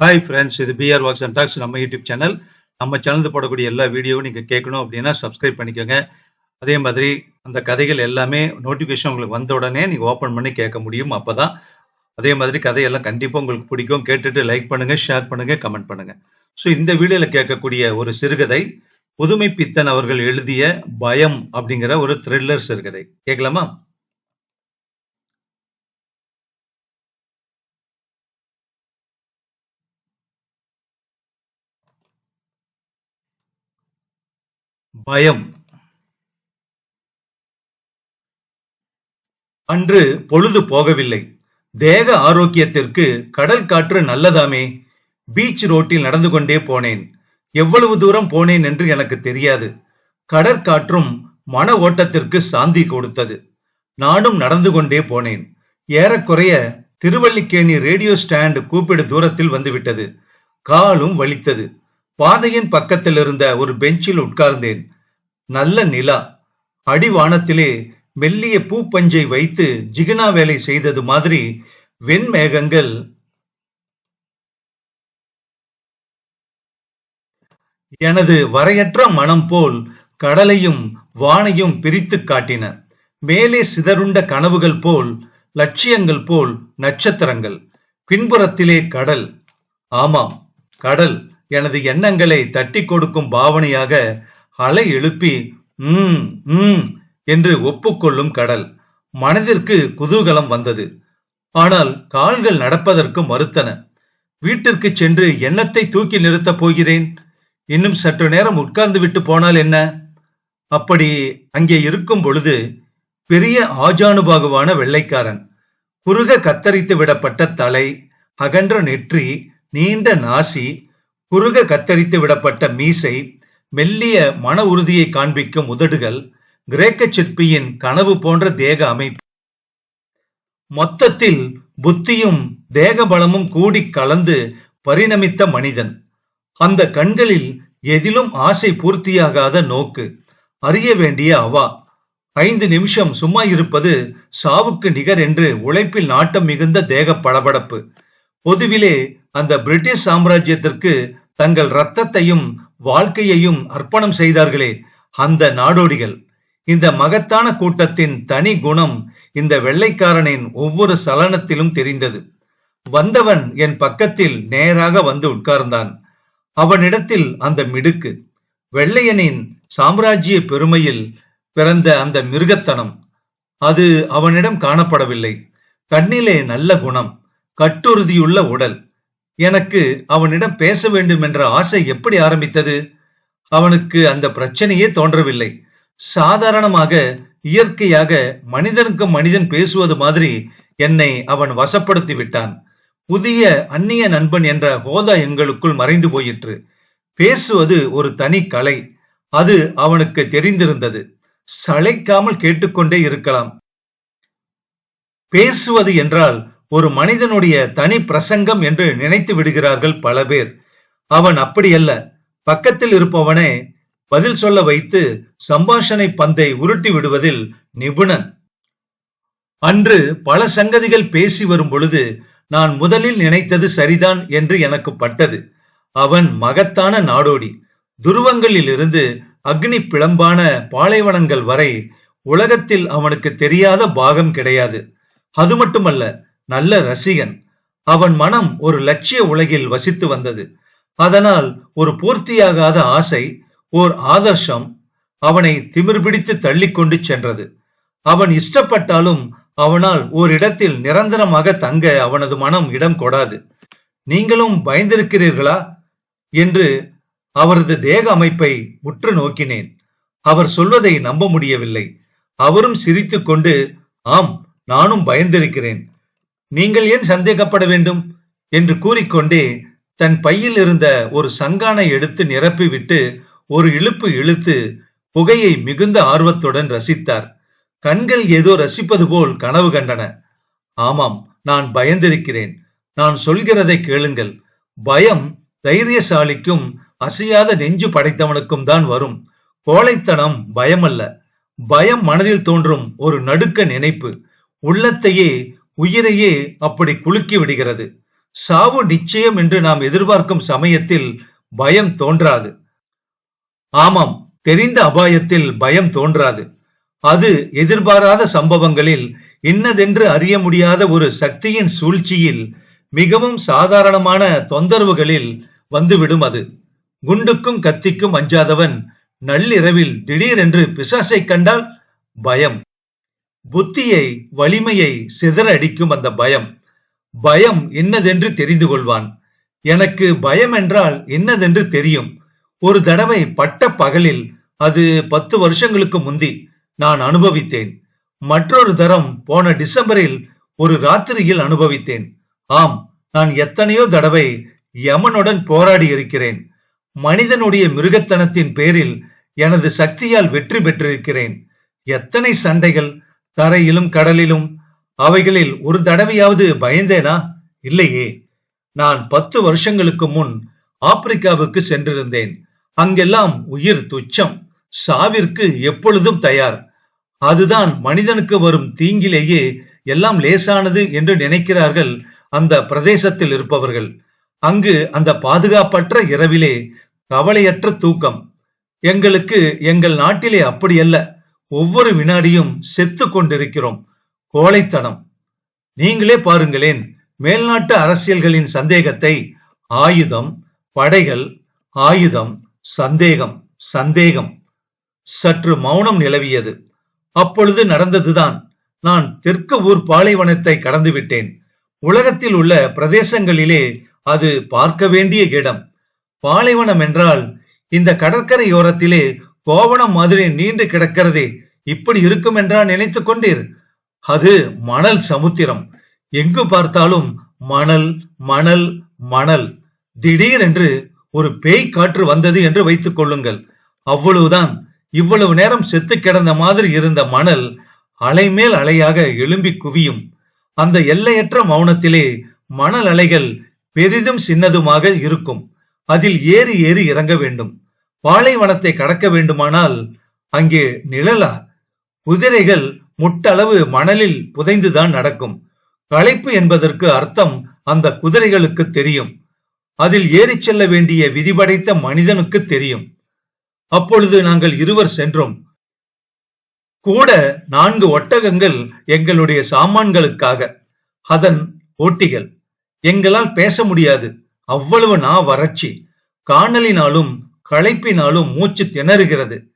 Hi friends இது PR walks and talks நம்ம YouTube channel நம்ம சேனல் போடக்கூடிய எல்லா வீடியோவும் நீங்கள் கேட்கணும் அப்படின்னா சப்ஸ்கிரைப் பண்ணிக்கோங்க. அதே மாதிரி அந்த கதைகள் எல்லாமே நோட்டிஃபிகேஷன் உங்களுக்கு வந்த உடனே நீங்கள் ஓப்பன் பண்ணி கேட்க முடியும் அப்போ தான் அதே மாதிரி கதையெல்லாம் கண்டிப்பாக உங்களுக்கு பிடிக்கும். கேட்டுட்டு லைக் பண்ணுங்க ஷேர் பண்ணுங்க கமெண்ட் பண்ணுங்க. ஸோ இந்த வீடியோவில் கேட்கக்கூடிய ஒரு சிறுகதை புதுமை பித்தன் அவர்கள் எழுதிய பயம் அப்படிங்கிற ஒரு த்ரில்லர் சிறுகதை. கேட்கலாமா? பயம். அன்று பொழுது போகவில்லை. தேக ஆரோக்கியத்திற்கு கடல் காற்று நல்லதாமே. பீச் ரோட்டில் நடந்து கொண்டே போனேன். எவ்வளவு தூரம் போனேன் என்று எனக்கு தெரியாது. கடற்காற்றும் மன ஓட்டத்திற்கு சாந்தி கொடுத்தது. நானும் நடந்து கொண்டே போனேன். ஏறக்குறைய திருவல்லிக்கேணி ரேடியோ ஸ்டாண்ட் கூப்பிடு தூரத்தில் வந்துவிட்டது. காலும் வலித்தது. பாதையின் பக்கத்தில் இருந்த ஒரு பெஞ்சில் உட்கார்ந்தேன். நல்ல நிலா. அடிவானத்திலே மெல்லிய பூப்பஞ்சை வைத்து ஜிகினா வேலை செய்தது மாதிரி வெண்மேகங்கள் எனது வரையற்ற மனம் போல் கடலையும் வானையும் பிரித்து காட்டின. மேலே சிதறுண்ட கனவுகள் போல் லட்சியங்கள் போல் நட்சத்திரங்கள். பின்புறத்திலே கடல். ஆமாம் கடல். எனது எண்ணங்களை தட்டி கொடுக்கும் பாவனையாக அலை எழுப்பி உம் ம் என்று ஒப்புக்கொள்ளும் கடல் மனதிற்கு குதூகலம் வந்தது. ஆனால் கால்கள் நடப்பதற்கு மறுத்தன. வீட்டிற்கு சென்று எண்ணத்தை தூக்கி நிறுத்தப் போகிறேன். இன்னும் சற்று நேரம் உட்கார்ந்து விட்டு போனால் என்ன? அப்படி அங்கே இருக்கும் பொழுது பெரிய ஆஜானுபாகுவான வெள்ளைக்காரன் குறுக கத்தரித்து விடப்பட்ட தலை அகன்ற நெற்றி நீண்ட நாசி குறுக கத்தரித்து விடப்பட்ட மீசை மெல்லிய மன உறுதியை காண்பிக்கும் உதடுகள் கிரேக்க சிற்பியின் கனவு போன்ற தேக அமைப்பு. மொத்தத்தில் புத்தியும் தேக பலமும் கூடி கலந்து பரிணமித்த மனிதன். அந்த கண்களில் எதிலும் ஆசை பூர்த்தியாகாத நோக்கு. அறிய வேண்டிய அவா. ஐந்து நிமிஷம் சும்மா இருப்பது சாவுக்கு நிகர் என்று உழைப்பில் நாட்டம் மிகுந்த தேக பளபளப்பு. பொதுவிலே அந்த பிரிட்டிஷ் சாம்ராஜ்யத்திற்கு தங்கள் ரத்தத்தையும் வாழ்க்கையையும் அர்ப்பணம் செய்தார்களே அந்த நாடோடிகள். இந்த மகத்தான கூட்டத்தின் தனி குணம் இந்த வெள்ளைக்காரனின் ஒவ்வொரு சலனத்திலும் தெரிந்தது. வந்தவன் என் பக்கத்தில் நேராக வந்து உட்கார்ந்தான். அவனிடத்தில் அந்த மிடுக்கு. வெள்ளையனின் சாம்ராஜ்ய பெருமையில் பிறந்த அந்த மிருகத்தனம். அது அவனிடம் காணப்படவில்லை. கண்ணிலே நல்ல குணம். கட்டுறுதியுள்ள உடல். எனக்கு அவனிடம் பேச வேண்டும் என்ற ஆசை எப்படி ஆரம்பித்தது? அவனுக்கு அந்த பிரச்சனையே தோன்றவில்லை. சாதாரணமாக இயற்கையாக மனிதனுக்கு மனிதன் பேசுவது மாதிரி என்னை அவன் வசப்படுத்தி விட்டான். புதிய அந்நிய நண்பன் என்ற ஹோதா எங்களுக்குள் மறைந்து போயிற்று. பேசுவது ஒரு தனி கலை. அது அவனுக்கு தெரிந்திருந்தது. சளைக்காமல் கேட்டுக்கொண்டே இருக்கலாம். பேசுவது என்றால் ஒரு மனிதனுடைய தனி பிரசங்கம் என்று நினைத்து விடுகிறார்கள் பல பேர். அவன் அப்படியல்ல. பக்கத்தில் இருப்பவனே பதில் சொல்ல வைத்து சம்பாஷணை பந்தை உருட்டி விடுவதில் நிபுணன் அன்று பல சங்கதிகள் பேசி வரும் பொழுது நான் முதலில் நினைத்தது சரிதான் என்று எனக்கு பட்டது. அவன் மகத்தான நாடோடி. துருவங்களில் இருந்து அக்னி பிளம்பான பாலைவனங்கள் வரை உலகத்தில் அவனுக்கு தெரியாத பாகம் கிடையாது. அது மட்டுமல்ல நல்ல ரசிகன். அவன் மனம் ஒரு லட்சிய உலகில் வசித்து வந்தது. அதனால் ஒரு பூர்த்தியாகாத ஆசை ஓர் ஆதர்ஷம் அவனை திமிர் பிடித்து தள்ளிக்கொண்டு சென்றது. அவன் இஷ்டப்பட்டாலும் அவனால் ஓரிடத்தில் நிரந்தரமாக தங்க அவனது மனம் இடம் கொடாது. நீங்களும் பயந்திருக்கிறீர்களா? என்று அவரது தேக அமைப்பை உற்று நோக்கினேன். அவர் சொல்வதை நம்ப முடியவில்லை. அவரும் சிரித்துக்கொண்டு ஆம் நானும் பயந்திருக்கிறேன். நீங்கள் ஏன் சந்தேகப்பட வேண்டும்? என்று கூறிக்கொண்டே தன் பையில் இருந்த ஒரு சங்கானை எடுத்து நிரப்பிவிட்டு ஒரு இழுப்பு இழுத்து புகையை மிகுந்த ஆர்வத்துடன் ரசித்தார். கண்கள் ஏதோ ரசிப்பது போல் கனவு கண்டன. ஆமாம் நான் பயந்திருக்கிறேன். நான் சொல்கிறதை கேளுங்கள். பயம் தைரியசாலிக்கும் அசையாத நெஞ்சு படைத்தவனுக்கும் தான் வரும். கோழைத்தனம் பயமல்ல. பயம் மனதில் தோன்றும் ஒரு நடுக்க நினைப்பு. உள்ளத்தையே உயிரையே அப்படி குலுக்கி விடுகிறது. சாவு நிச்சயம் என்று நாம் எதிர்பார்க்கும் சமயத்தில் பயம் தோன்றாது. ஆமாம் தெரிந்த அபாயத்தில் பயம் தோன்றாது. அது எதிர்பாராத சம்பவங்களில் இன்னதென்று அறிய முடியாத ஒரு சக்தியின் சூழ்ச்சியில் மிகவும் சாதாரணமான தொந்தரவுகளில் வந்துவிடும் அது. குண்டுக்கும் கத்திக்கும் அஞ்சாதவன் நள்ளிரவில் திடீரென்று பிசாசை கண்டால் பயம். புத்தியை வலிமையை சிதற அடிக்கும் அந்த பயம். பயம் என்னதென்று தெரிந்து கொள்வான். எனக்கு பயம் என்றால் என்னதென்று தெரியும்? ஒரு தடவை பட்ட பகலில் அது பத்து வருஷங்களுக்கு முந்தி நான் அனுபவித்தேன். மற்றொரு தரம் போன டிசம்பரில் ஒரு ராத்திரியில் அனுபவித்தேன். ஆம் நான் எத்தனையோ தடவை யமனுடன் போராடி இருக்கிறேன். மனிதனுடைய மிருகத்தனத்தின் பேரில் எனது சக்தியால் வெற்றி பெற்றிருக்கிறேன். எத்தனை சண்டைகள் தரையிலும் கடலிலும் அவைகளில் ஒரு தடவையாவது பயந்தேனா? இல்லையே. நான் பத்து வருஷங்களுக்கு முன் ஆப்பிரிக்காவுக்கு சென்றிருந்தேன். அங்கெல்லாம் உயிர் துச்சம். சாவிற்கு எப்பொழுதும் தயார். அதுதான் மனிதனுக்கு வரும் தீங்கிலேயே எல்லாம் லேசானது என்று நினைக்கிறார்கள் அந்த பிரதேசத்தில் இருப்பவர்கள். அங்கு அந்த பாதுகாப்பற்ற இரவிலே கவலையற்ற தூக்கம். எங்களுக்கு எங்கள் நாட்டிலே அப்படியல்ல. ஒவ்வொரு வினாடியும் செத்து கொண்டிருக்கிறோம். கோழைத்தனம். நீங்களே பாருங்களேன் மேல்நாட்டு அரசியல்களின் சந்தேகத்தை ஆயுதம் படைகள் ஆயுதம் சந்தேகம் சந்தேகம். சற்று மௌனம் நிலவியது. அப்பொழுது நடந்ததுதான். நான் தெற்கு ஊர் பாலைவனத்தை கடந்து விட்டேன் உலகத்தில் உள்ள பிரதேசங்களிலே அது பார்க்க வேண்டிய இடம். பாலைவனம் என்றால் இந்த கடற்கரையோரத்திலே கோவணம் மாதிரி நீண்டு கிடக்கிறதே இப்படி இருக்கும் என்றா நினைத்துக் கொண்டீர்? அது மணல் சமுத்திரம். எங்கு பார்த்தாலும் மணல் மணல் மணல். திடீரென்று ஒரு பேய் காற்று வந்தது என்று வைத்துக் கொள்ளுங்கள். அவ்வளவுதான். இவ்வளவு நேரம் செத்து கிடந்த மாதிரி இருந்த மணல் அலைமேல் அலையாக எழும்பி குவியும். அந்த எல்லையற்ற மௌனத்திலே மணல் அலைகள் பெரிதும் சின்னதுமாக இருக்கும். அதில் ஏறி ஏறி இறங்க வேண்டும். பாலைவனத்தை கடக்க வேண்டுமானால் அங்கே நிழலா? குதிரைகள் முட்டளவு மணலில் புதைந்துதான் நடக்கும். களைப்பு என்பதற்கு அர்த்தம் அந்த குதிரைகளுக்கு தெரியும். அதில் ஏறிச் செல்ல வேண்டிய விதிபடைத்த மனிதனுக்கு தெரியும். அப்பொழுது நாங்கள் இருவர் சென்றோம். கூட நான்கு ஒட்டகங்கள் எங்களுடைய சாமான்களுக்காக. அதன் ஓட்டிகள். எங்களால் பேச முடியாது. அவ்வளவு நா வறட்சி. காணலினாலும் களைப்பினாலும் மூச்சு திணறுகிறது.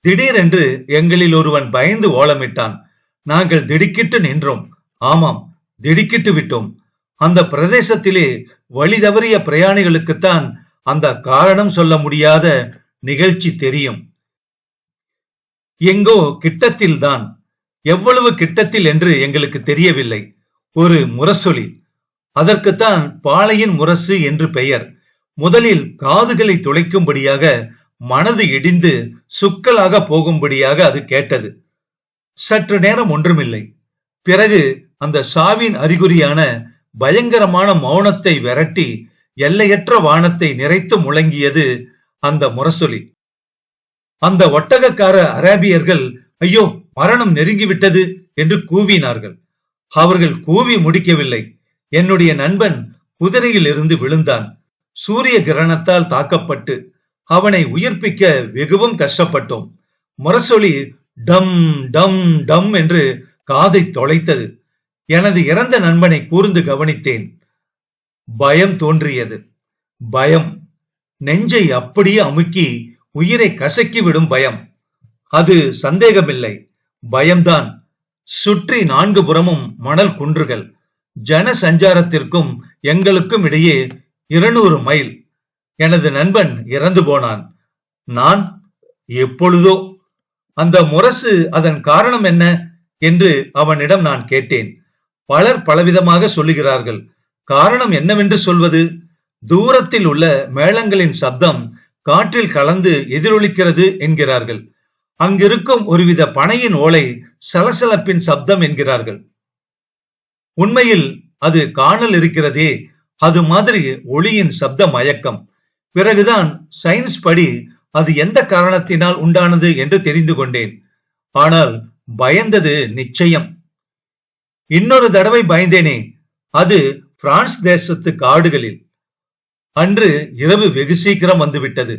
திடீரென்று எங்களில் ஒருவன் பயந்து ஓலமிட்டான். நாங்கள் திடுக்கிட்டு நின்றோம். ஆமாம் திடுக்கிட்டு விட்டோம். அந்த பிரதேசத்திலே வழி தவறிய பிரயாணிகளுக்குத்தான் அந்த காரணம் சொல்ல முடியாத நிகழ்ச்சி தெரியும். எங்கோ கிட்டத்தில் தான் எவ்வளவு கிட்டத்தில் என்று எங்களுக்கு தெரியவில்லை. ஒரு முரசொலி. அதற்குத்தான் பாளையின் முரசு என்று பெயர். முதலில் காதுகளை துளைக்கும்படியாக மனது இடிந்து சுக்கலாக போகும்படியாக அது கேட்டது. சற்று நேரம் ஒன்றுமில்லை. பிறகு அந்த சாவின் அறிகுறியான பயங்கரமான மௌனத்தை விரட்டி எல்லையற்ற வானத்தை நிறைத்து முழங்கியது அந்த முரசொலி. அந்த ஒட்டகக்கார அராபியர்கள் ஐயோ மரணம் நெருங்கிவிட்டது என்று கூவினார்கள். அவர்கள் கூவி முடிக்கவில்லை. என்னுடைய நண்பன் குதிரையில் இருந்து விழுந்தான். சூரிய கிரணத்தால் தாக்கப்பட்டு அவனை உயிர்ப்பிக்க வெகுவும் கஷ்டப்பட்டோம். முரசொலி டம் டம் டம் என்று காதை தொலைத்தது. எனது இறந்த நண்பனை கூர்ந்து கவனித்தேன். பயம் தோன்றியது. பயம். நெஞ்சை அப்படியே அமுக்கி உயிரை கசக்கி விடும் பயம். அது சந்தேகமில்லை. பயம்தான். சுற்றி நான்கு புறமும் மணல் குன்றுகள். ஜன சஞ்சாரத்திற்கும் எங்களுக்கும் இடையே இருநூறு மைல். எனது நண்பன் இறந்து போனான். நான் எப்பொழுதோ? அந்த முரசு அதன் காரணம் என்ன? என்று அவனிடம் நான் கேட்டேன். பலர் பலவிதமாக சொல்லுகிறார்கள். காரணம் என்னவென்று சொல்வது? தூரத்தில் உள்ள மேளங்களின் சப்தம் காற்றில் கலந்து எதிரொலிக்கிறது என்கிறார்கள். அங்கிருக்கும் ஒருவித பனையின் ஓலை சலசலப்பின் சப்தம் என்கிறார்கள். உண்மையில் அது காணல் இருக்கிறதே அது மாதிரி ஒளியின் சப்த மயக்கம். பிறகுதான் சயின்ஸ் படி அது எந்த காரணத்தினால் உண்டானது என்று தெரிந்து கொண்டேன். ஆனால் பயந்தது நிச்சயம். இன்னொரு தடவை பயந்தேனே அது பிரான்ஸ் தேசத்து காடுகளில். அன்று இரவு வெகு சீக்கிரம் வந்துவிட்டது.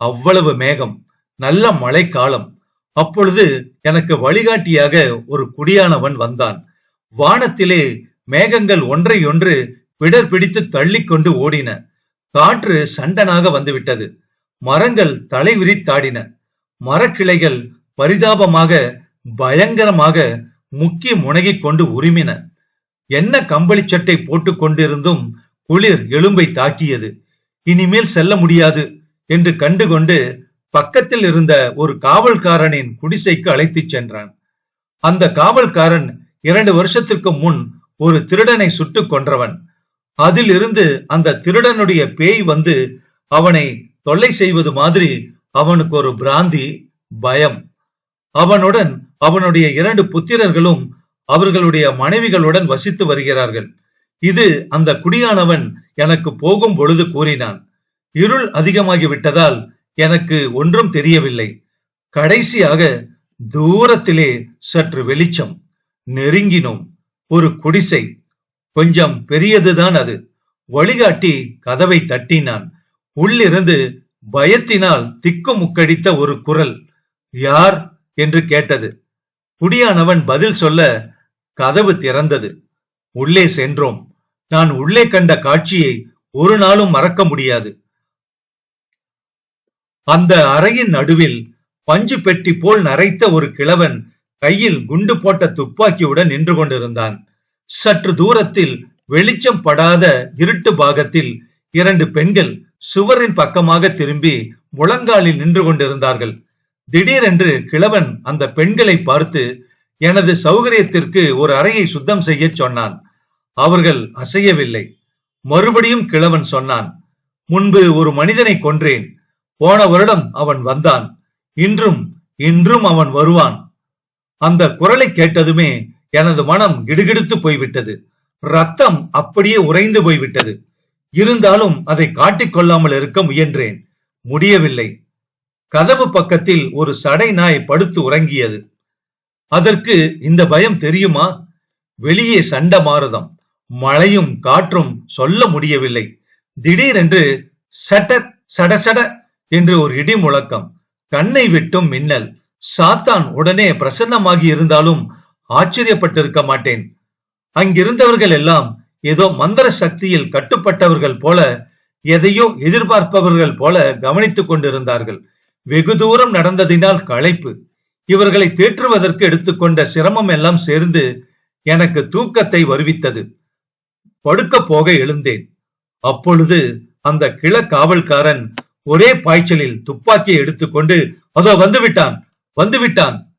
அவ்வளவு மேகம் நல்ல மழைக்காலம். அப்பொழுது எனக்கு வழிகாட்டியாக ஒரு குடியானவன் வந்தான். வானத்திலே மேகங்கள் ஒன்றையொன்று பிடர் பிடித்து தள்ளிக்கொண்டு ஓடின. காற்று சண்டனாக வந்துவிட்டது. மரங்கள் தலை விரித்தாடின மரக்கிளைகள் பரிதாபமாக பயங்கரமாக முக்கி முனகிக் கொண்டு உரிமின. என்ன கம்பளி சட்டை போட்டுக் கொண்டிருந்தும் குளிர் எலும்பை தாக்கியது. இனிமேல் செல்ல முடியாது என்று கண்டுகொண்டு பக்கத்தில் இருந்த ஒரு காவல்காரனின் குடிசைக்கு அழைத்துச் சென்றான். அந்த காவல்காரன் இரண்டு வருஷத்திற்கு முன் ஒரு திருடனை சுட்டுக் கொன்றவன். அதிலிருந்து அந்த திருடனுடைய பேய் வந்து அவனை தொல்லை செய்வது மாதிரி அவனுக்கு ஒரு பிராந்தி பயம். அவனுடன் அவனுடைய இரண்டு புத்திரர்களும் அவர்களுடைய மனைவிகளுடன் வசித்து வருகிறார்கள். இது அந்த குடியானவன் எனக்கு போகும் பொழுது கூறினான் இருள் அதிகமாகி விட்டதால் எனக்கு ஒன்றும் தெரியவில்லை. கடைசியாக தூரத்திலே சற்று வெளிச்சம். நெருங்கினோம். ஒரு குடிசை. கொஞ்சம் பெரியதுதான் அது. வழிகாட்டி கதவை தட்டினான். உள்ளிருந்து பயத்தினால் திக்கு முக்கடித்த ஒரு குரல் யார்? என்று கேட்டது. குடியானவன் பதில் சொல்ல கதவு திறந்தது. உள்ளே சென்றோம். நான் உள்ளே கண்ட காட்சியை ஒரு நாளும் மறக்க முடியாது. அந்த அறையின் நடுவில் பஞ்சு பெட்டி போல் நரைத்த ஒரு கிழவன் கையில் குண்டு போட்ட துப்பாக்கியுடன் நின்று கொண்டிருந்தான். சற்று தூரத்தில் வெளிச்சம் படாத இருட்டு பாகத்தில் இரண்டு பெண்கள் சுவரின் பக்கமாக திரும்பி முழங்காலில் நின்று கொண்டிருந்தார்கள். திடீரென்று கிழவன் அந்த பெண்களை பார்த்து எனது சௌகரியத்திற்கு ஒரு அறையை சுத்தம் செய்ய சொன்னான். அவர்கள் அசையவில்லை. மறுபடியும் கிழவன் சொன்னான் முன்பு ஒரு மனிதனை கொன்றேன். போன வருடம் அவன் வந்தான். இன்றும் இன்றும் அவன் வருவான். அந்த குரலை கேட்டதுமே எனது மனம் கிடுகிடுத்து போய்விட்டது. ரத்தம் அப்படியே உறைந்து போய்விட்டது. இருந்தாலும் அதை காட்டிக்கொள்ளாமல் இருக்க முயன்றேன். முடியவில்லை. கதவு பக்கத்தில் ஒரு சடை நாய் படுத்து உறங்கியது. அதற்கு இந்த பயம் தெரியுமா? வெளியே சண்ட மாறுதம். மழையும் காற்றும் சொல்ல முடியவில்லை. திடீரென்று சட்டர் சட சட என்று ஒரு இடி முழக்கம். கண்ணை விட்டும் மின்னல். சாத்தான் உடனே பிரசன்னமாகி இருந்தாலும் ஆச்சரியப்பட்டிருக்க மாட்டேன். அங்கிருந்தவர்கள் எல்லாம் ஏதோ மந்திர சக்தியில் கட்டுப்பட்டவர்கள் போல எதையோ எதிர்பார்ப்பவர்கள் போல கவனித்துக் கொண்டிருந்தார்கள். வெகு தூரம் நடந்ததினால் களைப்பு. இவர்களை தேற்றுவதற்கு எடுத்துக்கொண்ட சிரமம் எல்லாம் சேர்ந்து எனக்கு தூக்கத்தை வருவித்தது. படுக்க போக எழுந்தேன். அப்பொழுது அந்த கிழ காவல்காரன் ஒரே பாய்ச்சலில் துப்பாக்கியை எடுத்துக்கொண்டு அதோ வந்து விட்டான் வந்து விட்டான்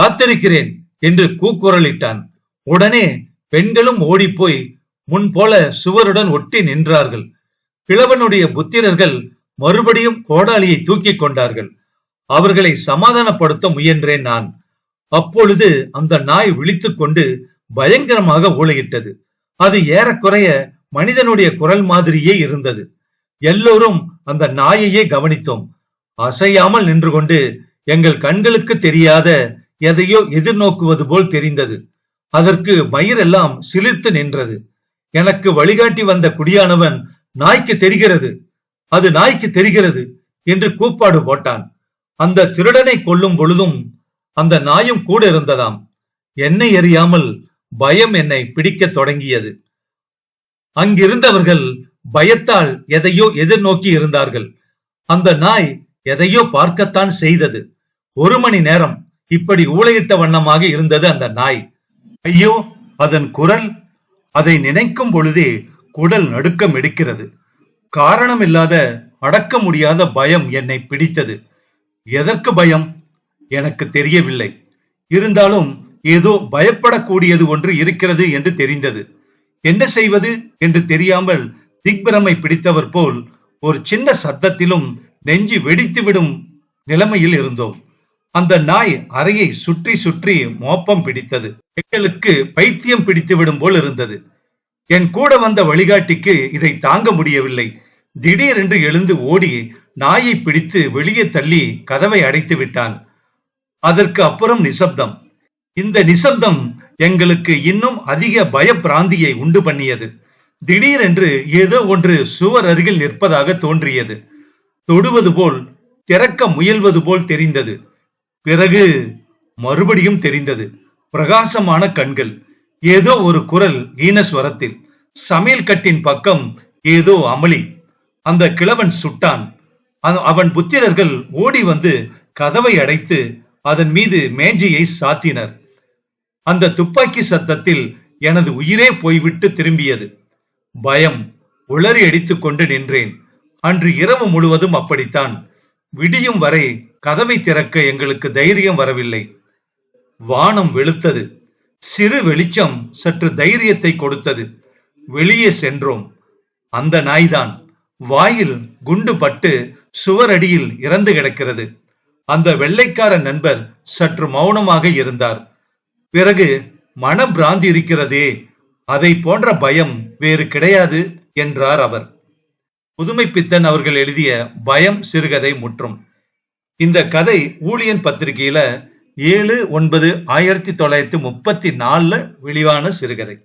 காத்திருக்கிறேன். என்று கூக்குரலிட்டான். உடனே பெண்களும் ஓடிப்போய் முன்போல சுவருடன் ஒட்டி நின்றார்கள். கிழவனுடைய புத்திரர்கள் மறுபடியும் கோடாலியை தூக்கிக் கொண்டார்கள். அவர்களை சமாதானப்படுத்த முயன்றேன் நான். அப்பொழுது அந்த நாய் விழித்துக் கொண்டு பயங்கரமாக ஊழையிட்டது அது ஏறக்குறைய மனிதனுடைய குரல் மாதிரியே இருந்தது. எல்லோரும் அந்த நாயையே கவனித்தோம். அசையாமல் நின்று கொண்டு எங்கள் கண்களுக்கு தெரியாத எதையோ எதிர்நோக்குவது போல் தெரிந்தது. அதற்கு மயிரெல்லாம் சிலிர்த்து நின்றது. எனக்கு வழிகாட்டி வந்த குடியானவன் நாய்க்கு தெரிகிறது அது நாய்க்கு தெரிகிறது என்று கூப்பாடு போட்டான். அந்த திருடனை கொல்லும் பொழுதும் அந்த நாயும் கூட இருந்ததாம். என்னை அறியாமல் பயம் என்னை பிடிக்க தொடங்கியது. அங்கிருந்தவர்கள் பயத்தால் எதையோ எதிர்நோக்கி இருந்தார்கள். அந்த நாய் எதையோ பார்க்கத்தான் செய்தது. ஒரு மணி நேரம் இப்படி ஊழையிட்ட வண்ணமாக இருந்தது அந்த நாய். ஐயோ அதன் குரல் அதை நினைக்கும் பொழுதே குடல் நடுக்கம் எடுக்கிறது. காரணம் இல்லாத அடக்க முடியாத பயம் என்னை பிடித்தது. எதற்கு பயம்? எனக்கு தெரியவில்லை. இருந்தாலும் ஏதோ பயப்படக்கூடியது ஒன்று இருக்கிறது என்று தெரிந்தது. என்ன செய்வது என்று தெரியாமல் திக்பிரமை பிடித்தவர் போல் ஒரு சின்ன சத்தத்திலும் நெஞ்சு வெடித்துவிடும் நிலைமையில் இருந்தோம். அந்த நாய் அறையை சுற்றி சுற்றி மோப்பம் பிடித்தது. எங்களுக்கு பைத்தியம் பிடித்து விடும் போல் இருந்தது. என் கூட வந்த வழிகாட்டிக்கு இதை தாங்க முடியவில்லை. திடீரென்று எழுந்து ஓடி நாயை பிடித்து வெளியே தள்ளி கதவை அடைத்து விட்டான். அதற்கு அப்புறம் நிசப்தம். இந்த நிசப்தம் எங்களுக்கு இன்னும் அதிக பயப்பிராந்தியை உண்டு பண்ணியது. திடீரென்று ஏதோ ஒன்று சுவர் அருகில் நிற்பதாக தோன்றியது. தொடுவது போல் திறக்க முயல்வது போல் தெரிந்தது. பிறகு மறுபடியும் தெரிந்தது. பிரகாசமான கண்கள். ஏதோ ஒரு குரல் ஈனஸ்வரத்தில். சமையல் கட்டின் பக்கம் ஏதோ அமளி. அந்த கிழவன் சுட்டான். அவன் புத்திரர்கள் ஓடி வந்து கதவை அடைத்து அதன் மீது மேஜையை சாத்தினர். அந்த துப்பாக்கி சத்தத்தில் எனது உயிரே போய்விட்டு திரும்பியது. பயம் உளறி அடித்துக்கொண்டு நின்றேன். அன்று இரவு முழுவதும் அப்படித்தான். விடியும் வரை கதவை திறக்க எங்களுக்கு தைரியம் வரவில்லை. வானம் வெளுத்தது. சிறு வெளிச்சம் சற்று தைரியத்தை கொடுத்தது. வெளியே சென்றோம். அந்த நாய்தான் வாயில் குண்டு பட்டு சுவரடியில் இறந்து கிடக்கிறது. அந்த வெள்ளைக்கார நண்பர் சற்று மௌனமாக இருந்தார். பிறகு மனப்பிராந்தி இருக்கிறதே அதை போன்ற பயம் வேறு கிடையாது என்றார் அவர். புதுமை பித்தன் அவர்கள் எழுதிய பயம் சிறுகதை முற்றும். இந்த கதை ஊழியன் பத்திரிகையில ஏழு ஒன்பது ஆயிரத்தி தொள்ளாயிரத்தி முப்பத்தி நாலுல வெளிவான சிறுகதை.